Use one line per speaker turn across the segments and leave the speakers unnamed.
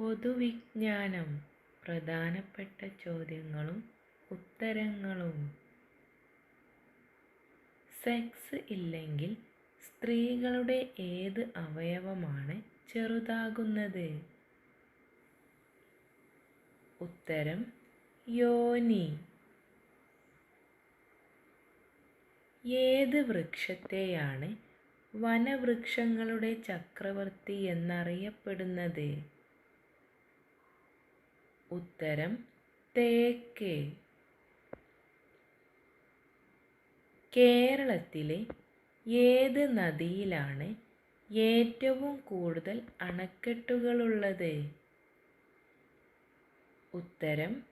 പൊതുവിജ്ഞാനം. പ്രധാനപ്പെട്ട ചോദ്യങ്ങളും ഉത്തരങ്ങളും. സെക്സ് ഇല്ലെങ്കിൽ സ്ത്രീകളുടെ ഏത് അവയവമാണ് ചെറുതാകുന്നത്? ഉത്തരം യോനി. ഏത് വൃക്ഷത്തെയാണ് വനവൃക്ഷങ്ങളുടെ ചക്രവർത്തി എന്നറിയപ്പെടുന്നത്? ഉത്തരം തേക്കേ. കേരളത്തിലെ ഏത് നദിയിലാണ് ഏറ്റവും കൂടുതൽ അണക്കെട്ടുകളുള്ളത്? ഉത്തരം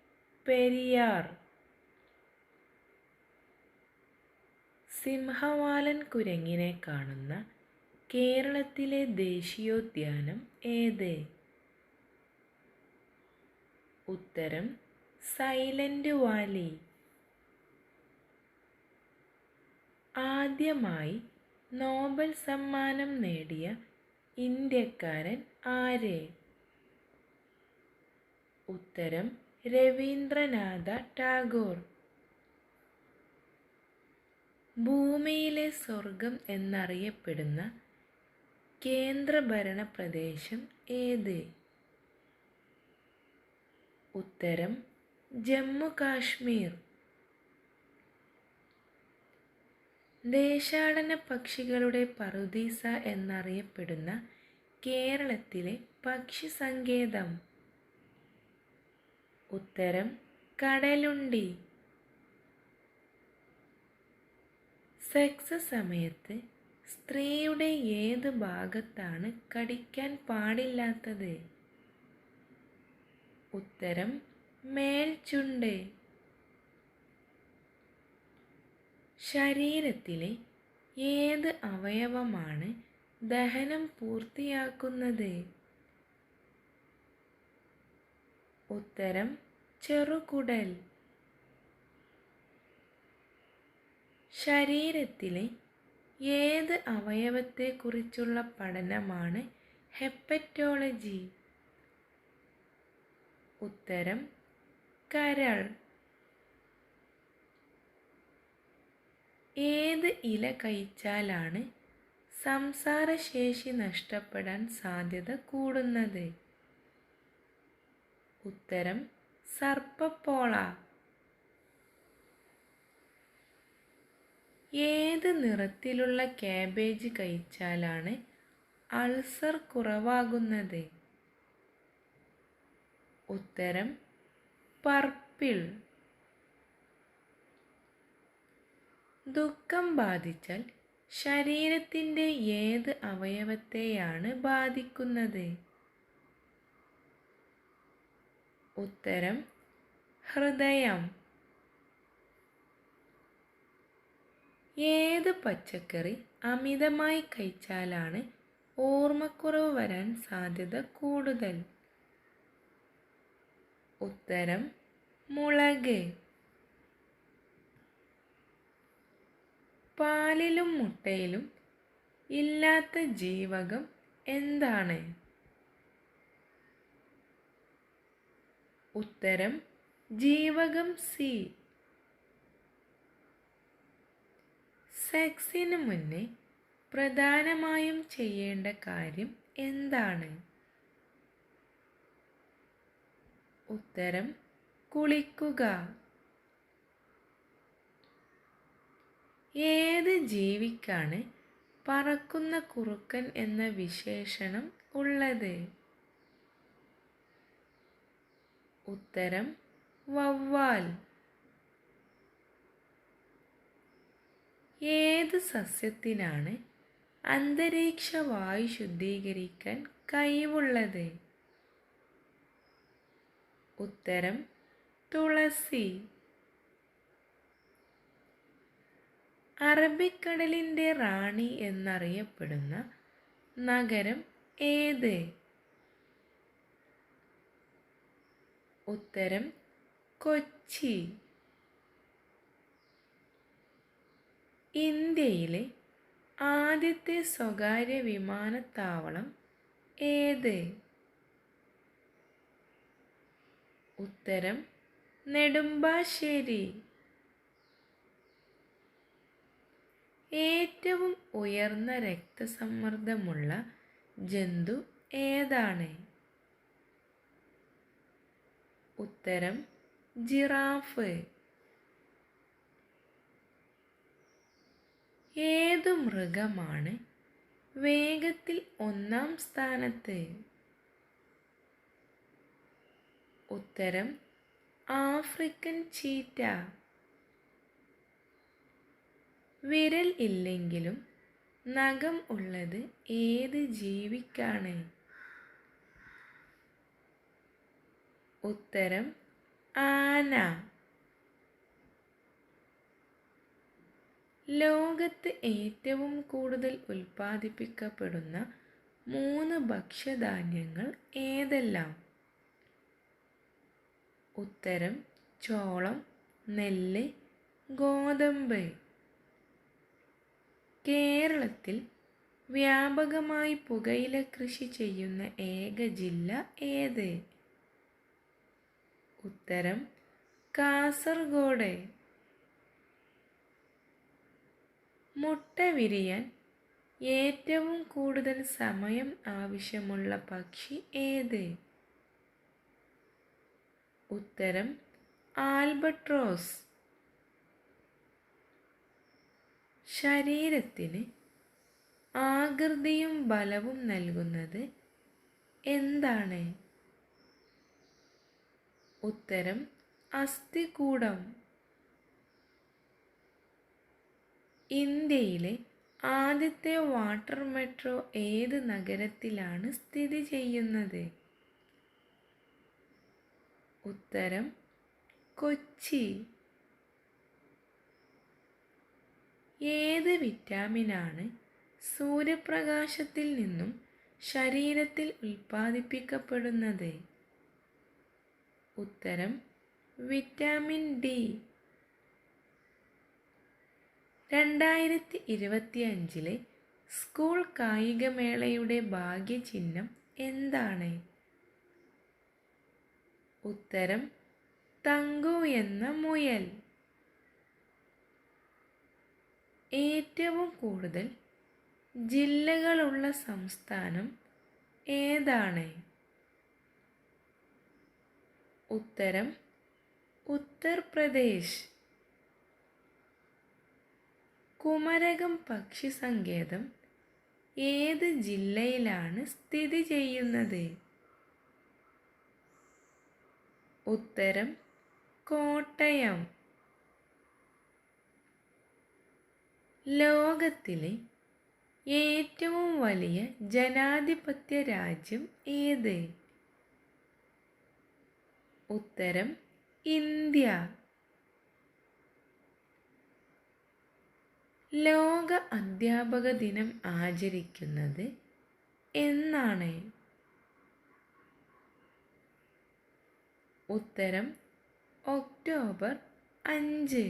പെരിയാർ. സിംഹവാലൻ കുരങ്ങിനെ കാണുന്ന കേരളത്തിലെ ദേശീയോദ്യാനം ഏത്? ഉത്തരം സൈലന്റ് വാലി. ആദ്യമായി നോബൽ സമ്മാനം നേടിയ ഇന്ത്യക്കാരൻ ആര്? ഉത്തരം രവീന്ദ്രനാഥ ടാഗോർ. ഭൂമിയിലെ സ്വർഗം എന്നറിയപ്പെടുന്ന കേന്ദ്രഭരണ പ്രദേശം ഏത്? ഉത്തരം ജമ്മു കാശ്മീർ. ദേശാടന പക്ഷികളുടെ പറുദീസ എന്നറിയപ്പെടുന്ന കേരളത്തിലെ പക്ഷി സങ്കേതം ഉത്തരം കടലുണ്ടി. സെക്സ് സമയത്ത് സ്ത്രീയുടെ ഏത് ഭാഗത്താണ് കടിക്കാൻ പാടില്ലാത്തത്? ഉത്തരം മേൽചുണ്ട് ശരീരത്തിലെ ഏത് അവയവമാണ് ദഹനം പൂർത്തിയാക്കുന്നത്? ഉത്തരം ചെറുകുടൽ. ശരീരത്തിലെ ഏത് അവയവത്തെക്കുറിച്ചുള്ള പഠനമാണ് ഹെപ്പറ്റോളജി? ഉത്തരം കരൾ. ഏത് ഇല കഴിച്ചാലാണ് സംസാരശേഷി നഷ്ടപ്പെടാൻ സാധ്യത കൂടുന്നത്? ഉത്തരം സർപ്പപ്പോള. ഏത് നിറത്തിലുള്ള കാബേജ് കഴിച്ചാലാണ് അൾസർ കുറവാകുന്നത്? ഉത്തരം പർപ്പിൾ. ദുഃഖം ബാധിച്ചാൽ ശരീരത്തിന്റെ ഏത് അവയവത്തെയാണ് ബാധിക്കുന്നത്? ഉത്തരം ഹൃദയം. ഏത് പച്ചക്കറി അമിതമായി കഴിച്ചാലാണ് ഓർമ്മക്കുറവ് വരാൻ സാധ്യത കൂടുതൽ? ഉത്തരം മുളക്. പാലിലും മുട്ടയിലും ഇല്ലാത്ത ജീവകം എന്താണ്? ഉത്തരം ജീവകം സി. സെക്സിന് മുന്നേ പ്രധാനമായും ചെയ്യേണ്ട കാര്യം എന്താണ്? ഉത്തരം കുളിക്കുക. ഏത് ജീവിക്കാണ് പറക്കുന്ന കുറുക്കൻ എന്ന വിശേഷണം ഉള്ളത്? ഉത്തരം വവ്വാൽ. ഏത് സസ്യത്തിനാണ് അന്തരീക്ഷ വായു ശുദ്ധീകരിക്കാൻ കഴിവുള്ളത്? ഉത്തരം തുളസി. അറബിക്കടലിന്റെ റാണി എന്നറിയപ്പെടുന്ന നഗരം ഏത്? ഉത്തരം കൊച്ചി. ഇന്ത്യയിലെ ആദ്യത്തെ സ്വകാര്യ വിമാനത്താവളം ഏത്? ഉത്തരം നെടുമ്പാശ്ശേരി. ഏറ്റവും ഉയർന്ന രക്തസമ്മർദ്ദമുള്ള ജന്തു ഏതാണ്? ഉത്തരം ജിറാഫ്. ഏതു മൃഗമാണ് വേഗത്തിൽ ഒന്നാം സ്ഥാനത്ത്? ഉത്തരം ആഫ്രിക്കൻ ചീറ്റ. വിരൽ ഇല്ലെങ്കിലും നഖം ഉള്ളത് ഏത് ജീവിക്കാണ്? ഉത്തരം ആന. ലോകത്ത് ഏറ്റവും കൂടുതൽ ഉൽപ്പാദിപ്പിക്കപ്പെടുന്ന മൂന്ന് ഭക്ഷ്യധാന്യങ്ങൾ ഏതെല്ലാം? ഉത്തരം ചോളം നെല്ല് ഗോതമ്പ്. കേരളത്തിൽ വ്യാപകമായി പുകയില കൃഷി ചെയ്യുന്ന ഏക ജില്ല ഏത്? ഉത്തരം കാസർഗോഡ്. മുട്ട വിരിയാൻ ഏറ്റവും കൂടുതൽ സമയം ആവശ്യമുള്ള പക്ഷി ഏത്? ഉത്തരം ആൽബട്രോസ്. ശരീരത്തിന് ആകൃതിയും ബലവും നൽകുന്നത് എന്താണ്? ഉത്തരം അസ്ഥികൂടം. ഇന്ത്യയിലെ ആദ്യത്തെ വാട്ടർ മെട്രോ ഏത് നഗരത്തിലാണ് സ്ഥിതി ചെയ്യുന്നത്? ഉത്തരം കൊച്ചി. ഏത് വിറ്റാമിനാണ് സൂര്യപ്രകാശത്തിൽ നിന്നും ശരീരത്തിൽ ഉൽപ്പാദിപ്പിക്കപ്പെടുന്നത്? ഉത്തരം വിറ്റാമിൻ ഡി. രണ്ടായിരത്തി ഇരുപത്തി അഞ്ചിലെ സ്കൂൾ കായികമേളയുടെ ഭാഗ്യചിഹ്നം എന്താണ്? ഉത്തരം തങ്കു എന്ന മുയൽ. ഏറ്റവും കൂടുതൽ ജില്ലകളുള്ള സംസ്ഥാനം ഏതാണ്? ഉത്തരം ഉത്തർപ്രദേശ്. കുമരകം പക്ഷി സങ്കേതം ഏത് ജില്ലയിലാണ് സ്ഥിതി ചെയ്യുന്നത്? ഉത്തരം കോട്ടയം. ലോകത്തിലെ ഏറ്റവും വലിയ ജനാധിപത്യ രാജ്യം ഏത്? ഉത്തരം ഇന്ത്യ. ലോക അധ്യാപക ദിനം ആചരിക്കുന്നത് എന്നാണ്. ഉത്തരം ഒക്ടോബർ അഞ്ച്.